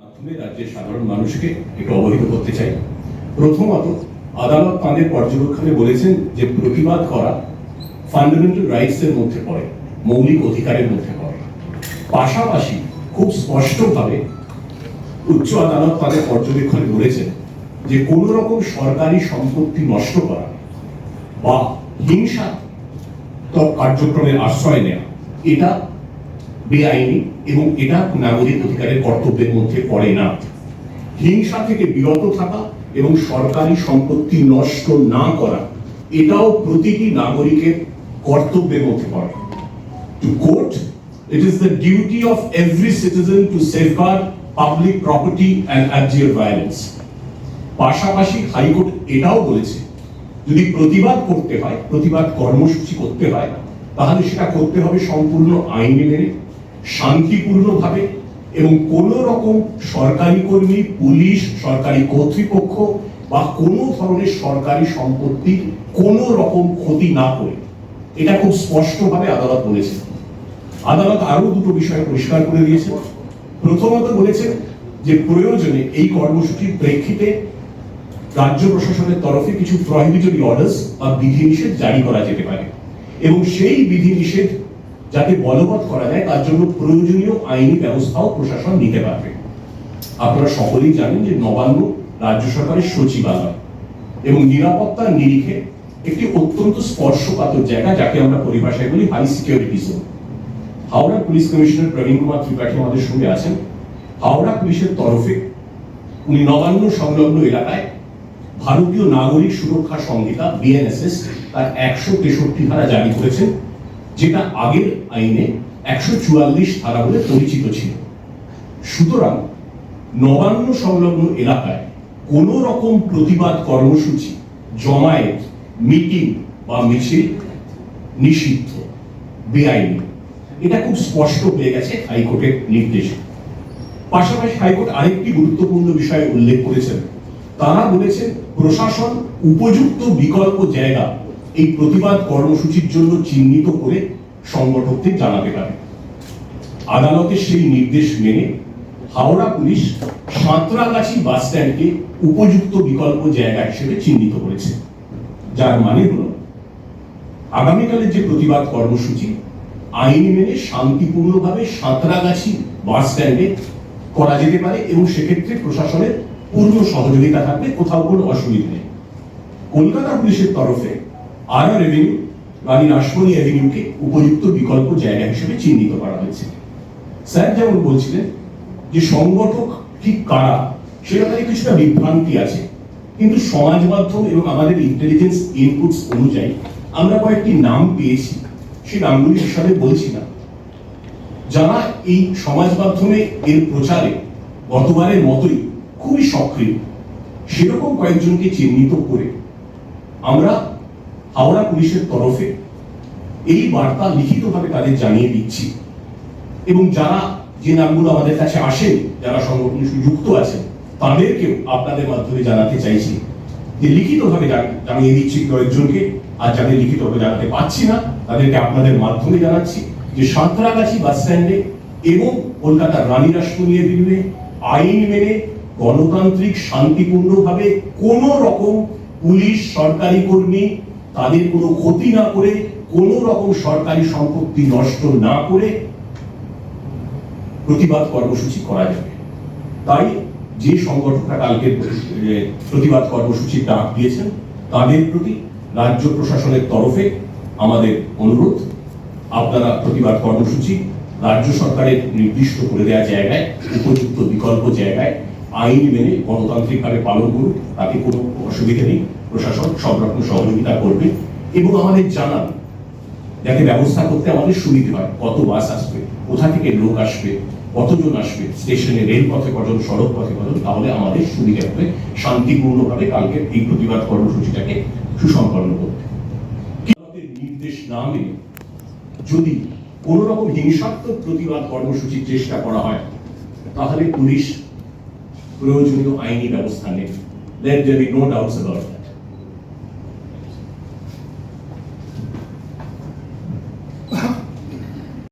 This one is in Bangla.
মাধ্যমে রাজ্যের সাধারণ মানুষকে একটু অবহিত করতে চাই। প্রথমত আদালত তাঁদের পর্যবেক্ষণে বলেছেন যে প্রতিবাদ করা ফান্ডামেন্টাল রাইটস মধ্যে পড়ে, মৌলিক অধিকারের মধ্যে পড়ে। পাশাপাশি খুব স্পষ্টভাবে উচ্চ আদালত তাদের পর্যবেক্ষণে বলেছেন যে কোন রকম সরকারি সম্পত্তি নষ্ট করা বা হিংসা কার্যক্রমের আশ্রয় নেওয়া, এটা বেআইনি এবং এটা নাগরিক অধিকারের কর্তব্যের মধ্যে পড়ে না। হিংসা থেকে বিরত থাকা এবং সরকারি সম্পত্তি নষ্ট না করা, এটাও প্রতিটি নাগরিকের কর্তব্যের মধ্যে পড়ে। To quote it is the duty of every citizen to safeguard public property and abjure violence পাশাপাশি হাইকোর্ট এটাও বলেছে, যদি প্রতিবাদ করতে হয়, প্রতিবাদ কর্মসূচি করতে হয়, তাহলে সেটা করতে হবে সম্পূর্ণ আইনে মেনে শান্তিপূর্ণভাবে এবং কোন রকম সরকারি কর্মী, পুলিশ, সরকারি কর্তৃপক্ষ বা কোনো ধরনের সরকারি সম্পত্তির কোন রকম ক্ষতি না করে। এটা খুব স্পষ্টভাবে আদালত বলেছে। আদালত আরও দুটো বিষয় পরিষ্কার করে দিয়েছে। প্রথমত বলেছে যে প্রয়োজনে এই কর্মসূচির প্রেক্ষিতে রাজ্য প্রশাসনের তরফে কিছু প্রহিবিটরি অর্ডার্স বা বিধিনিষেধ জারি করা যেতে পারে। এবং সেই বিধিনিষেধ যাতে বলবৎ করা যায়, তার জন্য প্রয়োজনীয় আইনি ব্যবস্থাও প্রশাসন নিতে পারবে। আপনারা সকলেই জানেন যে নবান্ন রাজ্য সরকারের সচিবালয় এবং নিরাপত্তার নিরিখে একটি অত্যন্ত স্পর্শকাতর জায়গা, যাকে আমরা পরিভাষায় বলি high security zone Howrah police commissioner Praveen Kumar Tripathi আমাদের সঙ্গে আছেন। হাওড়া পুলিশের তরফে উনি নবান্ন সংলগ্ন এলাকায় ভারতীয় নাগরিক সুরক্ষা সংহিতা বিএনএসএস তার একশো তেষট্টি ধারা জারি করেছেন। যেটা আগের আইনে একশো চুয়াল্লিশ ধারা বলে পরিচিত ছিল। সুতরাং নবান্ন সংলগ্ন এলাকায় কোন রকম প্রতিবাদ কর্মসূচি, জমায়েত, মিটিং বা মিছিল নিষিদ্ধ, বেআইনি। এটা খুব স্পষ্ট হয়ে গেছে হাইকোর্টের নির্দেশে। পাশাপাশি হাইকোর্ট আরেকটি গুরুত্বপূর্ণ বিষয় উল্লেখ করেছেন। তারা বলেছেন, প্রশাসন উপযুক্ত বিকল্প জায়গা এই প্রতিবাদ কর্মসূচির জন্য চিহ্নিত করে সংগঠকদের জানাতে পারে। আদালতের সেই নির্দেশ মেনে হাওড়া পুলিশ সাঁতরাগাছি বাস স্ট্যান্ডকে উপযুক্ত বিকল্প জায়গা হিসেবে চিহ্নিত করেছে। যার মানে হল, আগামীকালের যে প্রতিবাদ কর্মসূচি, আইন মেনে শান্তিপূর্ণভাবে সাঁতরাগাছি বাস স্ট্যান্ডে করা যেতে পারে এবং সেক্ষেত্রে প্রশাসনের পূর্ণ সহযোগিতা থাকবে কোথাও কোনো অসুবিধা নেই। কলকাতা পুলিশের তরফে আর এভিনিউ রানী রাসমণি এভিনিউকে উপযুক্ত বিকল্প জায়গা হিসেবে চিহ্নিত করা হয়েছে। স্যার যেমন বলছিলেন যে সংগঠক ঠিক কারা, সে ব্যাপারে কিছুটা বিভ্রান্তি আছে। কিন্তু সমাজ মাধ্যম এবং আমাদের ইন্টেলিজেন্স ইনপুটস অনুযায়ী আমরা কয়েকটি নাম পেয়েছি, সেই নামগুলি হিসাবে বলছি না। যারা এই সমাজ মাধ্যমে এর প্রচারে গতবারের মতোই খুবই সক্রিয়, সেরকম কয়েকজনকে চিহ্নিত করে আমরা হাওড়া পুলিশের তরফে এই বার্তা লিখিতভাবে তাদের জানিয়ে দিচ্ছি। এবং যারা যে নামগুলো আমাদের কাছে আসেন, যারা সংগঠনের যুক্ত আছেন, তাদেরকেও আপনাদের মাধ্যমে জানাতে চাইছি যে লিখিতভাবে জানিয়ে দিচ্ছি কয়েকজনকে। আর যাদের লিখিতভাবে জানাতে পারছি না, তাদেরকে আপনাদের মাধ্যমে জানাচ্ছি যে সাঁতরাগাছি বাস স্ট্যান্ডে এবং কলকাতার রানী রাসমণি এভিনিউয়ে আইন মেনে গণতান্ত্রিক শান্তিপূর্ণভাবে কোন রকম পুলিশ, সরকারি কর্মী তাদের কোনো ক্ষতি না করে, কোন রকম সরকারি সম্পত্তি নষ্ট না করে প্রতিবাদ কর্মসূচি করা যাবে। তাই যে সংগঠকরা কালকে প্রতিবাদ কর্মসূচির ডাক দিয়েছেন, তাদের প্রতি রাজ্য প্রশাসনের তরফে আমাদের অনুরোধ। আপনারা প্রতিবাদ কর্মসূচি রাজ্য সরকারের নির্দিষ্ট করে দেওয়া জায়গায়, উপযুক্ত বিকল্প জায়গায় আইন মেনে গণতান্ত্রিকভাবে পালন করুক তাতে কোনো অসুবিধা নেই। প্রশাসন সব রকম সহযোগিতা করবে এবং আমাদের জানান, যাতে ব্যবস্থা করতে আমাদের সুবিধে হয়। কত বাস আসবে, কোথা থেকে লোক আসবে, কতজন আসবে, স্টেশনে রেল পথে কজন সড়ক পথে কজন, তাহলে আমাদের সুবিধা হবে। শান্তিপূর্ণভাবে কালকে এই প্রতিবাদ কর্মসূচিটাকে সুসম্পন্ন করতে। নির্দেশ না মেনে যদি কোন রকম হিংসাত্মক প্রতিবাদ কর্মসূচির চেষ্টা করা হয়, তাহলে পুলিশ প্রয়োজনীয় আইনি ব্যবস্থা নেবে Let there be no doubts about it.